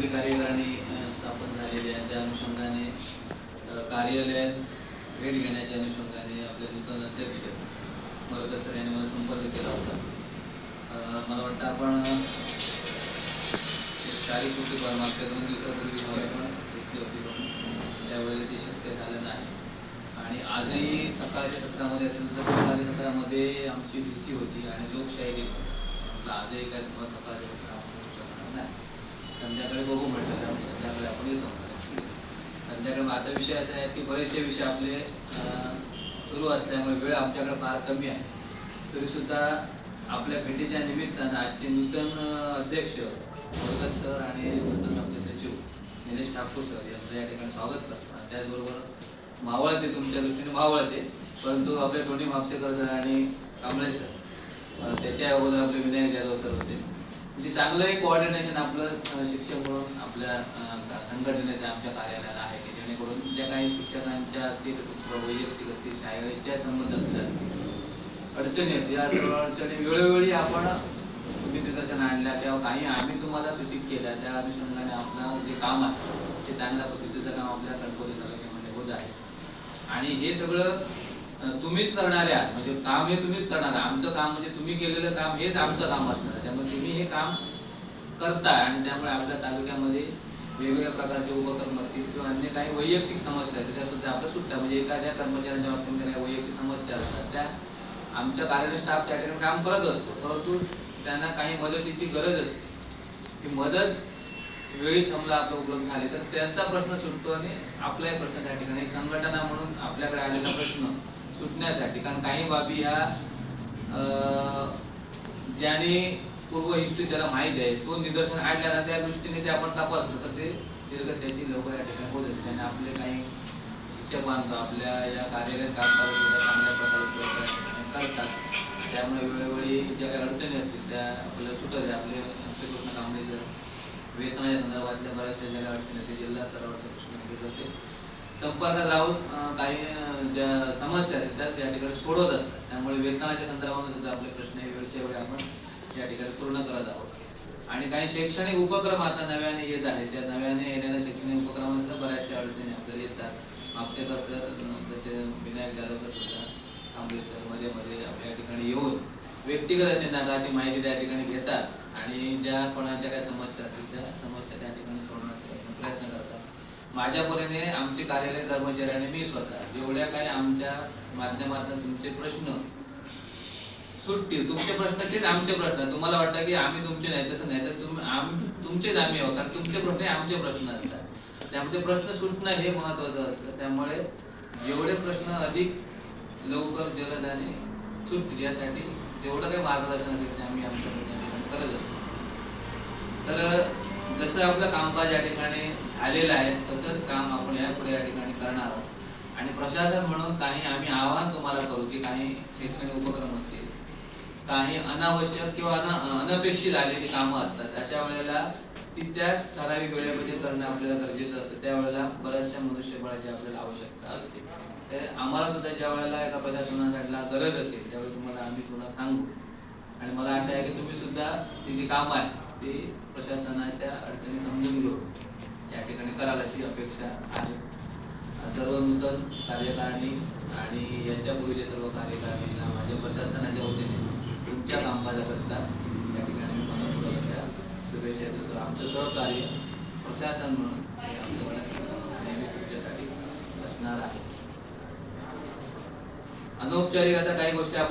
आपली कार्यकारिणी स्थापन झालेली आहे त्या अनुषंगाने कार्यालयात भेट घेण्याच्या अनुषंगाने आपले नूतन अध्यक्ष मरकर सर यांनी मला संपर्क केला होता. मला वाटतं आपण शारी सुट्टी पण मागच्या दोन दिवसापूर्वी पण घेतली होती पण त्यावेळी ती शक्य झालं नाही. आणि आजही सकाळच्या सत्रामध्ये असेल तर सकाळच्या सत्रामध्ये आमची डी सी होती आणि लोकशाही आजही काय तुम्हाला सकाळच्या सत्रामध्ये शकणार नाही. संध्याकाळी बघू म्हटलं तर संध्याकाळी आपण येतो. संध्याकाळी मग आता विषय असा आहे की बरेचसे विषय आपले सुरू असल्यामुळे वेळ आमच्याकडे फार कमी आहे. तरीसुद्धा आपल्या भेटीच्या निमित्तानं आजचे नूतन अध्यक्ष वर्गत सर आणि नूतन आपले सचिव निलेश ठाकूर सर यांचं या ठिकाणी स्वागत करतो. आणि त्याचबरोबर मावळते तुमच्या दृष्टीने मावळते परंतु आपले टोनी म्हापसेकर सर आणि कांबळे सर. त्याच्या अगोदर आपले विनायक जाधव सर होते. म्हणजे चांगलं एक कोऑर्डिनेशन आपलं शिक्षक म्हणून आपल्या संघटनेच्या आमच्या कार्यालयाला आहे की जेणेकरून ज्या काही शिक्षकांच्या असतील वैयक्तिक असतील शाळेच्या संबंधातल्या असतील अडचणी असतील या सर्व अडचणी वेळोवेळी आपण तुम्ही निदर्शन आणल्या किंवा काही आम्ही तुम्हाला सूचित केल्या त्या अनुषंगाने आपलं जे काम आहे ते चांगल्या पद्धतीचं काम आपल्या कणकवली तालुक्यामध्ये होत आहे. आणि हे सगळं तुम्हीच करणारे आहात म्हणजे काम हे तुम्हीच करणार. आमचं काम म्हणजे तुम्ही केलेलं काम हेच आमचं काम असणार. त्यामुळे तुम्ही हे काम करताय आणि त्यामुळे आपल्या तालुक्यामध्ये वेगवेगळ्या प्रकारचे उपक्रम असतील किंवा अन्य काही वैयक्तिक समस्या आहेत त्या सुद्धा आपल्या सुट्ट्या म्हणजे एखाद्या कर्मचाऱ्यांच्या बाबतीमध्ये काही वैयक्तिक समस्या असतात. त्या आमच्या कार्यालय स्टाफ त्या ठिकाणी काम करत असतो. परंतु त्यांना काही मदतीची गरज असते. ती मदत वेळी समजा आपलं उपलब्ध झाली तर त्यांचा प्रश्न सुटतो आणि आपलाही प्रश्न त्या ठिकाणी. एक संघटना म्हणून आपल्याकडे आलेला प्रश्न सुटण्यासाठी. कारण काही बाबी ह्या ज्याने पूर्व हिस्ट्री त्याला माहीत आहे तो निदर्शन आणल्या ना त्या दृष्टीने ते आपण तपासतो तर ते दीर्घ त्याची लवकर या ठिकाणी होत असते आणि आपले काही शिक्षक बांधव आपल्या या कार्यालयात काम करत चांगल्या प्रकारे करतात. त्यामुळे वेळोवेळी ज्या काही अडचणी असतील त्या आपल्याला सुटत आपले कृष्ण कांबळे जर वेतनाच्या संदर्भातल्या बऱ्याचशा ज्या काही अडचणी असतील जिल्हा स्तरावरच्या प्रश्न घेतला जाते संपर्कात राहून काही ज्या समस्या आहेत त्याच या ठिकाणी सोडवत असतात. त्यामुळे वेतनाच्या संदर्भामध्ये सुद्धा आपले प्रश्न वेळच्या वेळी आपण या ठिकाणी पूर्ण करत आहोत. आणि काही शैक्षणिक उपक्रम आता नव्याने येत आहेत. त्या नव्याने येणाऱ्या शैक्षणिक उपक्रमांचा बऱ्याचशा अडचणी आपल्याला येतात. मागचे सर जसे विनायक जाधव सर सुद्धा आंबे सरमध्ये मध्ये आपल्या या ठिकाणी येऊन व्यक्तिगत असे नागाची माहिती त्या ठिकाणी घेतात आणि ज्या कोणाच्या काही समस्या असतील त्या समस्या त्या ठिकाणी सोडवण्याचा प्रयत्न करतात. माझ्या परीने आमचे कार्यालय कर्मचारी आणि मी स्वतः जेवढ्या काही आमच्या माध्यमातून तुमचे प्रश्न सुटतील तुमचे प्रश्न तेच आमचे प्रश्न तुम्हाला वाटतं की आम्ही तुमचे नाही तसं नाही. तर तुम्ही आम्ही तुमचेच आम्ही आहोत कारण तुमचे प्रश्न आमचे प्रश्न असतात. त्यामध्ये प्रश्न सुटणं हे महत्वाचं असतं. त्यामुळे जेवढे प्रश्न अधिक लवकर जलद आणि सुटतील यासाठी जेवढं काही मार्गदर्शन असेल ते आम्ही आमच्या करत असतो. तर जसं आपलं कामकाज या ठिकाणी झालेलं आहे तसंच काम आपण यापुढे या ठिकाणी करणार आहोत. आणि प्रशासन म्हणून काही आम्ही आवाहन तुम्हाला करू की काही शैक्षणिक उपक्रम असतील काही अनावश्यक किंवा अनपेक्षित आलेली कामं असतात अशा वेळेला ती त्याच ठराविक वेळेमध्ये करणं आपल्याला गरजेचं असतं. त्यावेळेला बऱ्याचशा मनुष्यबळाची आपल्याला आवश्यकता असते. तर आम्हाला सुद्धा ज्या वेळेला एका प्रशासनाला गरज असेल त्यावेळी तुम्हाला आम्ही पुन्हा सांगू. आणि मला आशा आहे की तुम्ही सुद्धा ती जी कामं आहे ते प्रशासनाच्या अडचणी समजून घेऊन या ठिकाणी कराल अशी अपेक्षा आहे. सर्व नूतन कार्यकारिणी आणि याच्यापूर्वीचे सर्व कार्यकारिणीला माझ्या प्रशासनाच्या वतीने तुमच्या कामकाजाकरता या ठिकाणी मी मनपूर्वक अशा शुभेच्छा देतो. आमचं सहकार्य प्रशासन म्हणून हे आमच्याकडे नेहमी तुमच्यासाठी असणार आहे. अनौपचारिक आता काही गोष्टी